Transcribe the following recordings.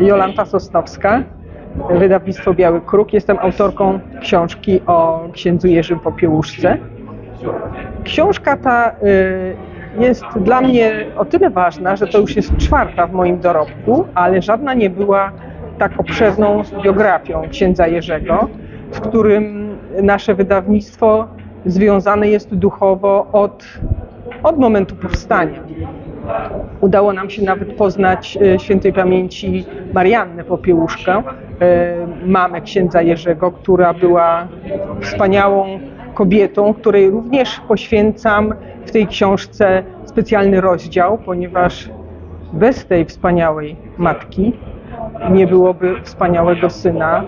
Jolanta Sosnowska, wydawnictwo Biały Kruk. Jestem autorką książki o księdzu Jerzym Popiełuszce. Książka ta y, jest dla mnie o tyle ważna, że to już jest czwarta w moim dorobku, ale żadna nie była tak obszerną biografią księdza Jerzego, z którym nasze wydawnictwo związane jest duchowo od, od momentu powstania. Udało nam się nawet poznać e, świętej pamięci Mariannę Popiełuszkę, e, mamę księdza Jerzego, która była wspaniałą kobietą, której również poświęcam w tej książce specjalny rozdział, ponieważ bez tej wspaniałej matki nie byłoby wspaniałego syna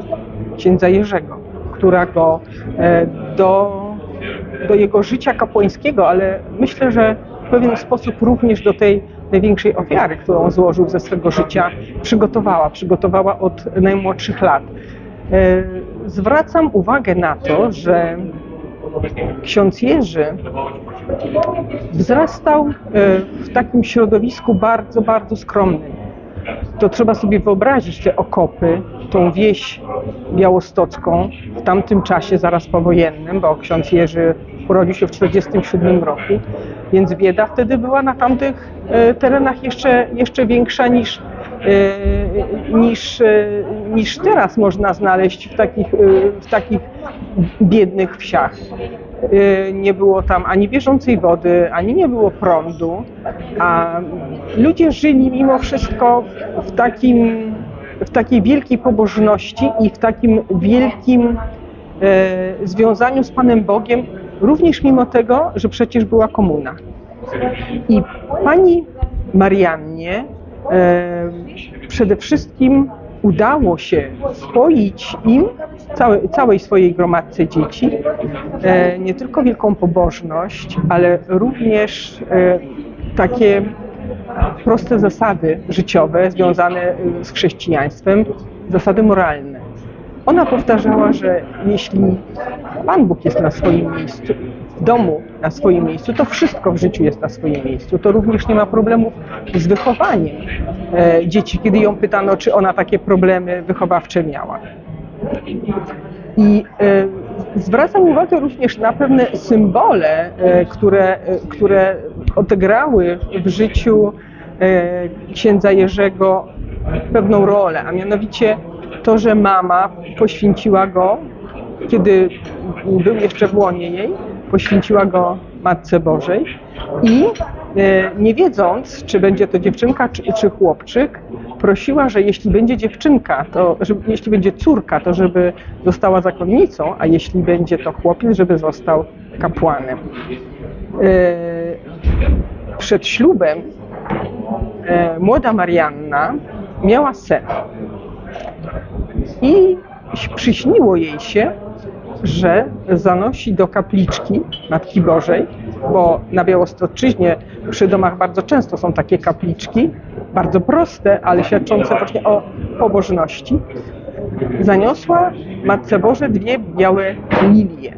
księdza Jerzego, która go e, do, do jego życia kapłańskiego, ale myślę, że w pewien sposób również do tej największej ofiary, którą złożył ze swego życia, przygotowała. Przygotowała od najmłodszych lat. E, Zwracam uwagę na to, że ksiądz Jerzy wzrastał e, w takim środowisku bardzo, bardzo skromnym. To trzeba sobie wyobrazić te okopy, tą wieś białostocką w tamtym czasie, zaraz powojennym, bo ksiądz Jerzy urodził się w 1947 roku, więc bieda wtedy była na tamtych e, terenach jeszcze, jeszcze większa niż, e, niż, e, niż teraz można znaleźć w takich, w takich biednych wsiach. E, Nie było tam ani bieżącej wody, ani nie było prądu, a ludzie żyli mimo wszystko w takim, w takiej wielkiej pobożności i w takim wielkim e, związaniu z Panem Bogiem, również mimo tego, że przecież była komuna. I pani Mariannie e, przede wszystkim udało się spoić im, całe, całej swojej gromadce dzieci, e, nie tylko wielką pobożność, ale również e, takie proste zasady życiowe związane y, z chrześcijaństwem, zasady moralne. Ona powtarzała, że jeśli Pan Bóg jest na swoim miejscu, domu na swoim miejscu, to wszystko w życiu jest na swoim miejscu. To również nie ma problemów z wychowaniem e, dzieci, kiedy ją pytano, czy ona takie problemy wychowawcze miała. I e, zwracam uwagę również na pewne symbole, e, które, które odegrały w życiu księdza Jerzego pewną rolę, a mianowicie to, że mama poświęciła go, kiedy był jeszcze w łonie jej, poświęciła go Matce Bożej i e, nie wiedząc, czy będzie to dziewczynka, czy, czy chłopczyk, prosiła, że jeśli będzie dziewczynka, to żeby, jeśli będzie córka, to żeby została zakonnicą, a jeśli będzie to chłopiec, żeby został kapłanem. E, Przed ślubem e, młoda Marianna miała sen i przyśniło jej się, że zanosi do kapliczki Matki Bożej, bo na Białostoczyźnie przy domach bardzo często są takie kapliczki, bardzo proste, ale świadczące właśnie o pobożności. Zaniosła Matce Boże dwie białe lilie.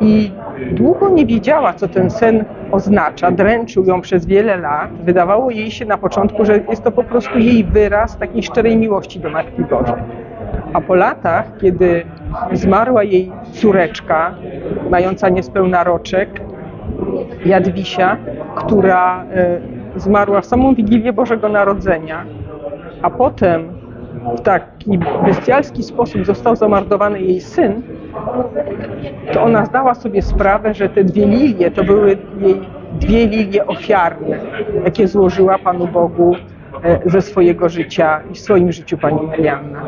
I długo nie wiedziała, co ten sen oznacza. Dręczył ją przez wiele lat. Wydawało jej się na początku, że jest to po prostu jej wyraz takiej szczerej miłości do Matki Bożej. A po latach, kiedy zmarła jej córeczka, mająca niespełna roczek, Jadwisia, która e, zmarła w samą Wigilię Bożego Narodzenia, a potem w taki bestialski sposób został zamordowany jej syn, to ona zdała sobie sprawę, że te dwie lilie to były jej dwie lilie ofiarne, jakie złożyła Panu Bogu ze swojego życia i w swoim życiu Pani Marianna.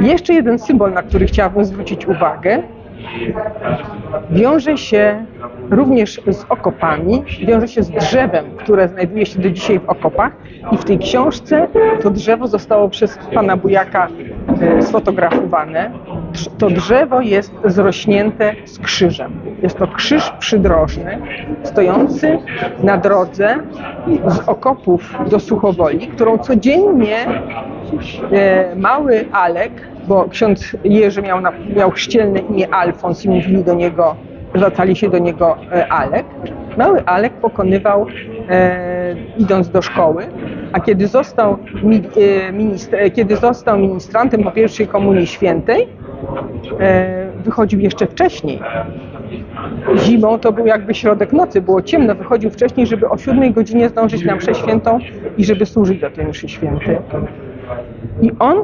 Jeszcze jeden symbol, na który chciałabym zwrócić uwagę, wiąże się również z okopami, wiąże się z drzewem, które znajduje się do dzisiaj w okopach i w tej książce to drzewo zostało przez pana Bujaka e, sfotografowane. To drzewo jest zrośnięte z krzyżem. Jest to krzyż przydrożny, stojący na drodze z okopów do Suchowoli, którą codziennie e, mały Alek, bo ksiądz Jerzy miał, na, miał chrzcielne imię Alfons i mówili do niego, zwracali się do niego e, Alek. Mały Alek pokonywał e, idąc do szkoły, a kiedy został, mi, e, ministr, e, kiedy został ministrantem po pierwszej Komunii Świętej, wychodził jeszcze wcześniej. Zimą to był jakby środek nocy, było ciemno, wychodził wcześniej, żeby o 7 godzinie zdążyć na mszę świętą i żeby służyć do tej mszy świętej. I on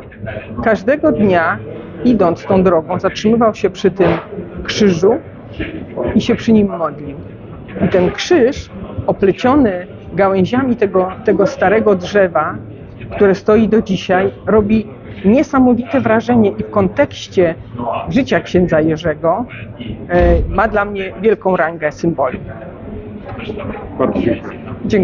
każdego dnia, idąc tą drogą, zatrzymywał się przy tym krzyżu i się przy nim modlił. I ten krzyż, opleciony gałęziami tego, tego starego drzewa, które stoi do dzisiaj, robi niesamowite wrażenie i w kontekście życia księdza Jerzego e, ma dla mnie wielką rangę. Bardzo dziękuję. Dziękuję.